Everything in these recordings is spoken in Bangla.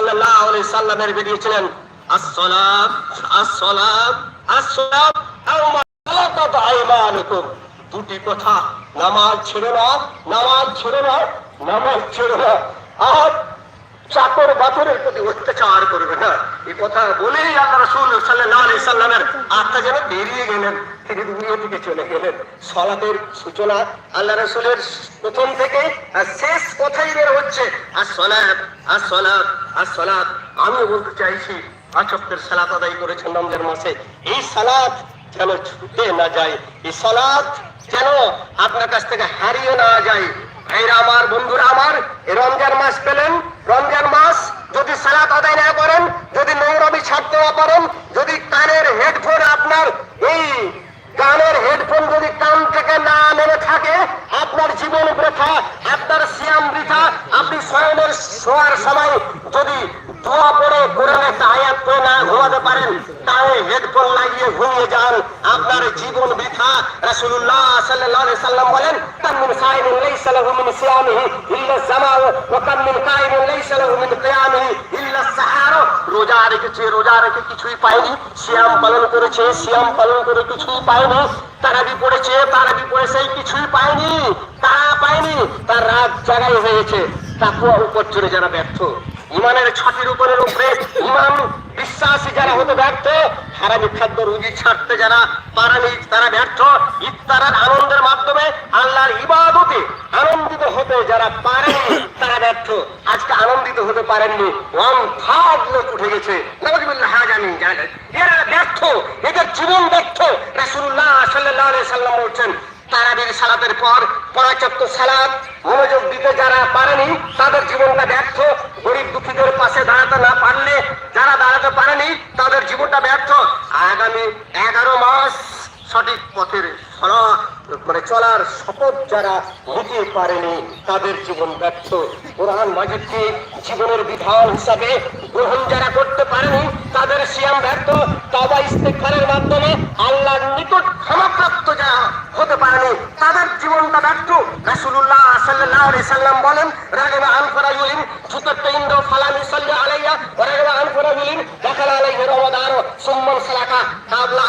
সাল্লাল্লাহু আলাইহি সাল্লামের আও আইমানুকুম। দুটি কথা, নামাজ ছেড়ে না নামাজ ছেড়ে না নামাজ ছেড়ে না আর চাকর বাকরের প্রতি অত্যাচার করবে না। এই কথা বলেই আল্লাহ রসুল সাল্লাহ আলি সাল্লামের আত্মা যেন বেরিয়ে গেলেন। তিনি দুনিয়া থেকে চলে গেলেন। সলাতের সূচনা আল্লাহ রসুলের প্রথম থেকে আর শেষ কথাই বের হচ্ছে। আর সলাপ আর সলাপ আর সলাপ আমিও বলতে চাইছি আচকের সালাত আদায় করেছেন রমজান মাসে। এই সালাত যেন ছুটে না যায়, এই সালাত যেন আপনার কাছ থেকে হারিয়ে না যায়। ভাইরা আমার, বন্ধুরা আমার রমজান মাস পেলেন। রমজান মাস যদি সালাত আদায় না করেন, যদি নৌরবি ছাড়তে না পারেন, যদি কানের হেডফোন আপনার এই গানের হেডফোন যদি কান থেকে না নেমে থাকে, আপনার জীবন বৃথা, আপনার সিয়াম বৃথা, আপনি স্বয়নের শোয়ার সময় যদি দোয়া পড়ে কোরআন আয়াত না ঘুমাতে পারেন, তাহলে হেডফোন লাগিয়ে ঘুমিয়ে যান। আপনার জীবন বৃথা। রাসূলুল্লাহ সাল্লাল্লাহু আলাইহি সাল্লাম বলেন, কাম মিন লাইসা লাহু মিন সিয়ামিহি ইল্লা সামা ওয়া লাইসা লাহু মিন কিয়ামিহি ইল্লা সাহার রোজা রেখেছে, রোজা রেখে কিছুই পায়নি। সিয়াম পালন করেছে, সিয়াম পালন করে কিছুই পায়নি। তারাবি পড়েছে, তারাবি পড়ে সেই কিছুই পায়নি। তারা পায়নি, তার রাত জাগাই হয়েছে। তাকুয়া উপর চড়ে যারা ব্যর্থ। ইমানের ছটির উপরের উপরে ইমান বিশ্বাসী যারা হতে ব্যর্থ হারামি খাদ্য রুজি ছাড়তে যারা পারানি তারা ব্যর্থ। ইফতারের আনন্দের মাধ্যমে আল্লাহর ইবাদতে আনন্দিত হতে যারা পারেনি তারা ব্যর্থ। আজকে আনন্দিত হতে পারেননি। ওয়ান থার্ড লোক উঠে গেছে। নবজুল্লাহ হাজানি এরা ব্যর্থ, এদের জীবন ব্যর্থ। রাসূলুল্লাহ সাল্লাল্লাহু আলাইহি সাল্লাম বলছেন তারাবির সালাতের পর পাঁচক্ত সালাত, মনোযোগ দিতে যারা পারেনি, তাদের জীবনটা ব্যর্থ। গরিব দুঃখীদের পাশে দাঁড়াতে না পারলে যারা দাঁড়াতে পারেনি তাদের জীবনটা ব্যর্থ আগামী এগারো মাস সঠিক পথের সরা- মানে চলার শপথ যারা নিতে পারেনি, তাদের জীবন ব্যর্থ। কোরআন মাজিদকে জীবনের বিধান হিসাবে গ্রহণ যারা করতে পারেনি, তাদের সিয়াম ব্যর্থ। তবা ইস্তেকফারের মাধ্যমে আল্লাহর নিকট ক্ষমাপ্রাপ্ত যারা হতে পারেনি, তাদের জীবনটা ব্যর্থ। রাসূলুল্লাহ সাল্লাল্লাহু আলাইহি সাল্লাম বলেন, রাগিবা আনফারা ইউলিন সুতাত্তা ইন্দো ফালামি সাল্লি আলাইয়া রাগিবা আনফারা ইউলিন দাখালা আলাইহি রমাদান, সুম্মান সালাকা কাবলা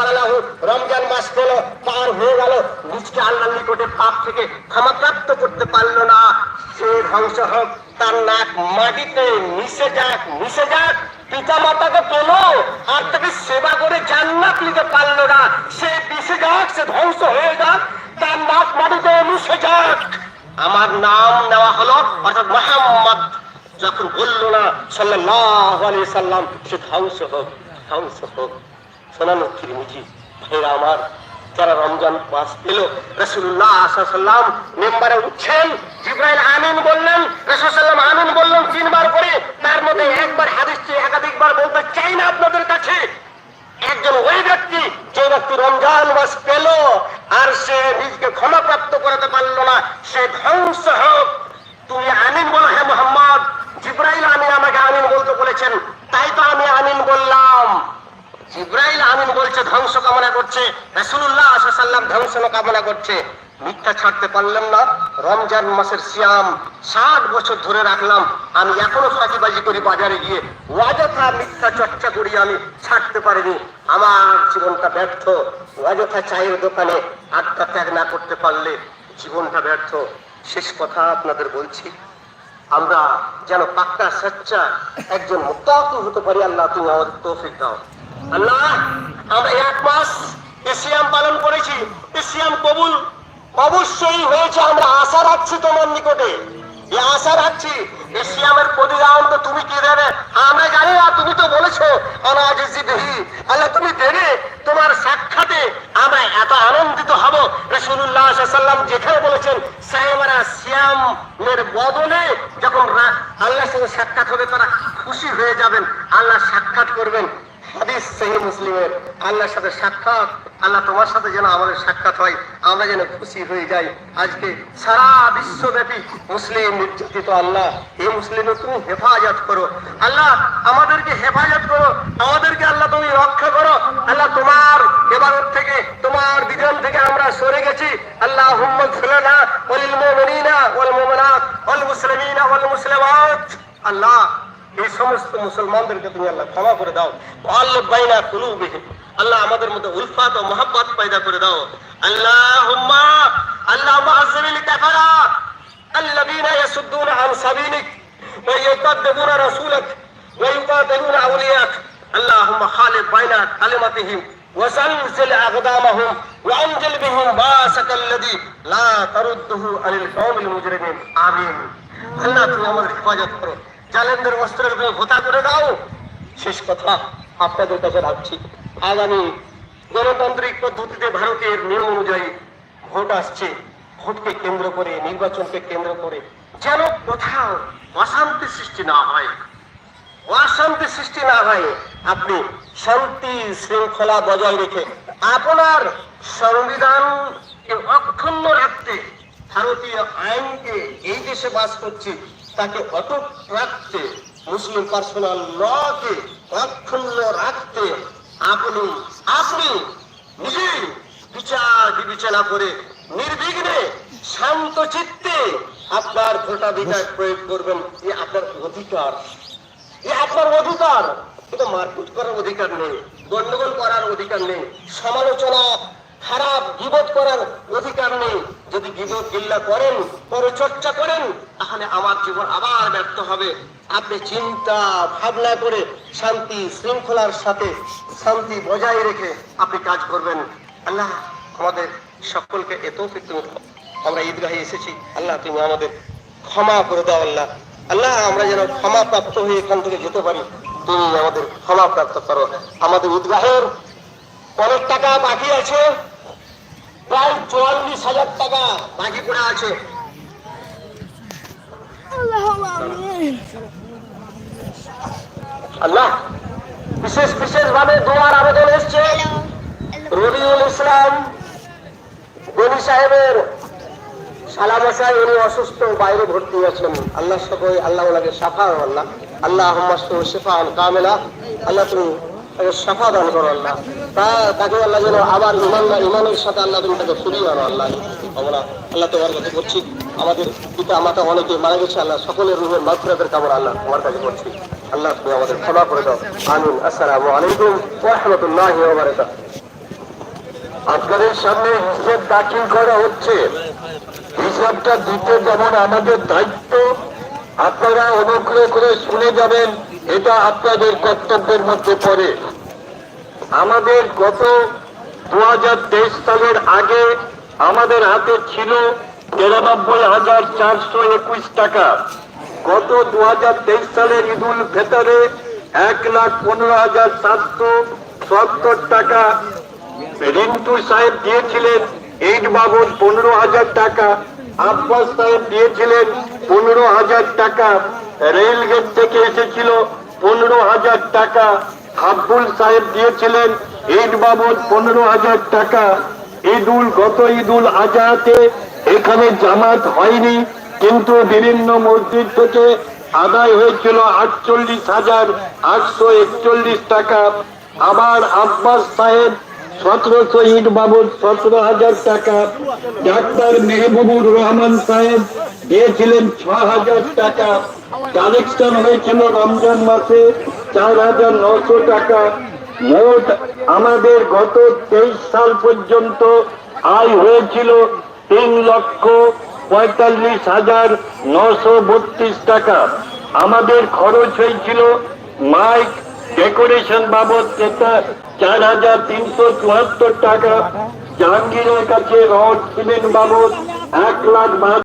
আইয়ুব রমজান মাস পেল পার হয়ে গেল। নিজকে আল্লাহর নিকটে পাপ থেকে ক্ষমাপ্রাপ্ত করতে পারল না। সে ধ্বংস হোক, তার নাক মাটিতে মিশে যাক মিশে যাক। পিতা মাতাকে পেল, আর তাকে সেবা করে জান্নাত নিতে পারল না। সে পিছে যাক, সে ধ্বংস হয়ে যাক, তার নাক মাটিতে মিশে যাক। আমার নাম নেওয়া হলো অর্থাৎ মোহাম্মদ। যখন বলল না, সাল্লাল্লাহু আলাইহি সাল্লাম, সে ধ্বংস হোক ধ্বংস হোক। শোনানো তিরমিজি ভাইরা আমার, যারা রমজান মাস পেল রসুল্লাহ সাল্লাম মেম্বারে উঠছেন, জিব্রাইল আমিন বললেন রসুল্লাম আমিন বললেন তিনবার করে, তার মধ্যে একবার হাদিসটি একাধিকবার বলতে চাই না আপনাদের কাছে। একজন ওই ব্যক্তি, যে ব্যক্তি রমজান মাস পেল, আর সে নিজকে ক্ষমাপ্রাপ্ত করাতে পারল না, সে ধ্বংস হোক তুমি আমিন বলো হে মোহাম্মদ জিব্রাইল আমিন আমাকে আমিন বলতে বলেছেন তাই তো আমি আমিন বললাম জিব্রাইল আমিন বলছে ধ্বংস কামনা করছে রাসূলুল্লাহ সাল্লাম ধ্বংস কামনা করছে। মিথ্যা ছাড়তে পারলাম না। রমজান মাসের সিয়াম ষাট বছর ধরে রাখলাম। আমি এখনও ফাঁকিবাজি করি বাজারে গিয়ে। অযথা মিথ্যা চর্চা করি আমি, ছাড়তে পারিনি। আমার জীবনটা ব্যর্থ। অযথা চায়ের দোকানে আড্ডা ত্যাগ না করতে পারলে জীবনটা ব্যর্থ। শেষ কথা আপনাদের বলছি, আমরা যেন পাক্কা সচ্চা একজন মুক্তাকু হতে পারি। আল্লাহ তুমি আমাদের তৌফিক দাও। আল্লাহ, আমরা এক মাস ইসিয়াম পালন করেছি ইসিয়াম কবুল অবশ্যই হয়েছে, আমরা আশা রাখছি তোমার নিকটে। আশা রাখছি ইসিয়ামের প্রতিদান তো তুমি কি দেবে? আমরা জানি না, তুমি তো বলেছ আল্লাহ, তুমি দেবে তোমার সাক্ষাতে আমরা এত আনন্দিত হব। রসুল্লাহ সাল্লাম যেখানে বলেছেন সিয়ামের বদলে যখন সঙ্গে সাক্ষাৎ হবে, তারা খুশি হয়ে যাবেন, আল্লাহ সাক্ষাৎ করবেন। আল্লাহর সাথে সাক্ষাৎ, আল্লাহ তোমার সাথে যেন আমাদের সাক্ষাৎ হয়, আমরা যেন খুশি হয়ে যাই। আজকে সারা বিশ্বব্যাপী মুসলিম নির্যাতিত আল্লাহ এই মুসলিমে তুমি হেফাজত করো। আল্লাহ, আমাদেরকে হেফাজত করো, আমাদেরকে আল্লাহ তুমি রক্ষা করো। আল্লাহ, তোমার এবারত থেকে, তোমার বিধান থেকে আমরা সরে গেছি। আল্লাহ মুমিনিনা ওয়াল মুমিনাত ওয়াল মুসলিমিনা ওয়াল মুসলিমাত। আল্লাহ এই সমস্ত মুসলমানদেরকে তুমি আল্লাহ ক্ষমা করে দাও আল্লাহ বাইনা কুলুবিহিম আল্লাহ আমাদের মধ্যে উলফাত ও মহাব্বত পয়দা করে দাও আল্লাহুম্মা আল্লাহুম্মা আযমিল কাফারা الذين يصدون عن سبيلك ويكذبون رسولك ويقاتلون اولياءك اللهم خالف بين كلمتهم وزلزل اقدامهم وانزل بهم باسك الذي لا ترده عن القوم المجرمين امين আল্লাহ তুমি আমাদের হেফাজত করো জালেমদের অস্ত্রের তুমি ভোতা করে দাও। শেষ কথা, আপনাদের কাছে রাখছি। আগামী গণতান্ত্রিক পদ্ধতিতে ভারতের নিয়ম অনুযায়ী ভোট আসছে। ভোটকে কেন্দ্র করে, নির্বাচনকে কেন্দ্র করে যেন কোথাও অশান্তি সৃষ্টি না হয়। অশান্তি সৃষ্টি না হয়, আপনি শান্তি শৃঙ্খলা বজায় রেখে আপনার সংবিধানকে অক্ষুণ্ণ রাখতে ভারতীয় আইনকে এই দেশে বাস করছে। তাকে অটুট রাখতে, মুসলিম পার্সোনাল লকে অক্ষুণ্ণ রাখতে আপনি আপনি নিজেই বিচার বিবেচনা করে নির্বিঘ্নে শান্ত চিত্তে আপনার ভোটাধিকার প্রয়োগ করবেন, এ আপনার অধিকার। এ আপনার অধিকার। কিন্তু মারপিট করার অধিকার নেই গন্ডগোল করার অধিকার নেই, সমালোচনা খারাপ গিবত করার অধিকার নেই। যদি গিবত গিল্লা করেন পরচর্চা করেন, তাহলে আমার জীবন আবার ব্যর্থ হবে। আপনি চিন্তা, ভাবনা করে শান্তি, শৃঙ্খলার সাথে শান্তি বজায় রেখে আপনি কাজ করবেন। আল্লাহ আমাদের সকলকে এত তুমি। আমরা ঈদগাহে এসেছি। আল্লাহ তুমি আমাদের ক্ষমা করে দাও আল্লাহ। আল্লাহ, আমরা যেন ক্ষমা প্রাপ্ত হয়ে এখান থেকে যেতে পারি, তুমি আমাদের ক্ষমা প্রাপ্ত করো। আমাদের ঈদগাহের অনেক টাকা বাকি আছে? প্রায় চুয়াল্লিশ হাজার টাকা বাকি পড়ে আছে। আল্লাহ বিশেষ বিশেষ ভাবে দোয়ার আবেদন এসছে। রবিউল ইসলাম গনি সাহেবের সালামশাই উনি অসুস্থ বাইরে ভর্তি আছেন। আল্লাহ সবাই আল্লাহ ওনাকে সাফা আল্লাহ। আল্লাহ আহম্মাস্তু শিফা কামেলা। আল্লাহ তুমি সাফা দান করো আল্লাহ। তা তাকে আল্লাহ যেন আবার ইমান ইমানের সাথে আল্লাহ তুমি তাকে আনো, আল্লাহ। আমরা আল্লাহ তোমার কাছে করছি আমাদের পিতা মাতা অনেকে মারা গেছে, আল্লাহ সকলের রুহের আল্লাহ তোমার কাছে করছি। আল্লাহ তুমি আমাদের ক্ষমা করে দাও। আমিন। আলাইকুম আপনাদের সামনে হিসেব দাখিল করা হচ্ছে। হিসাবটা দিতে যেমন আমাদের দায়িত্ব, আপনারা অনুগ্রহ করে শুনে যাবেন, এটা আপনাদের কর্তব্যের মধ্যে পড়ে। আমাদের গত দু সালের আগে আমাদের হাতে ছিল তিরানব্বই হাজার চারশো একুশ টাকা। গত দু সালের ঈদুল ভেতরে এক লাখ পনেরো হাজার সাতশো সত্তর টাকা। রিন্টু সাহেব দিয়েছিলেন এইট বাবদ পনেরো হাজার টাকা। আব্বাস সাহেব দিয়েছিলেন পনেরো হাজার টাকা। রেল গেট থেকে এসেছিল পনেরো হাজার টাকা। আব্দুল সাহেব দিয়েছিলেন এইট বাবদ পনেরো হাজার টাকা। ঈদুল গত ঈদুল আজহাতে এখানে জামাত হয়নি, কিন্তু বিভিন্ন মসজিদ থেকে আদায় হয়েছিল আটচল্লিশ হাজার আটশো একচল্লিশ টাকা। আবার আব্বাস সাহেব সতেরোশো ইট বাবদ সতেরো হাজার টাকা। ডাক্তার মেহবুবুর রহমান সাহেব দিয়েছিলেন ছ হাজার টাকা। কালেকশন হয়েছিল রমজান মাসে। চার হাজার নশো টাকা। মোট আমাদের গত তেইশ সাল পর্যন্ত আয় হয়েছিল তিন লক্ষ পঁয়তাল্লিশ হাজার নশো বত্রিশ টাকা। আমাদের খরচ হয়েছিল মাইক ডেকোরেশন বাবদ যেটা চার হাজার তিনশো চুয়াত্তর টাকা। জাহাঙ্গীরের কাছে রড সিমেন্ট বাবদ এক লাখ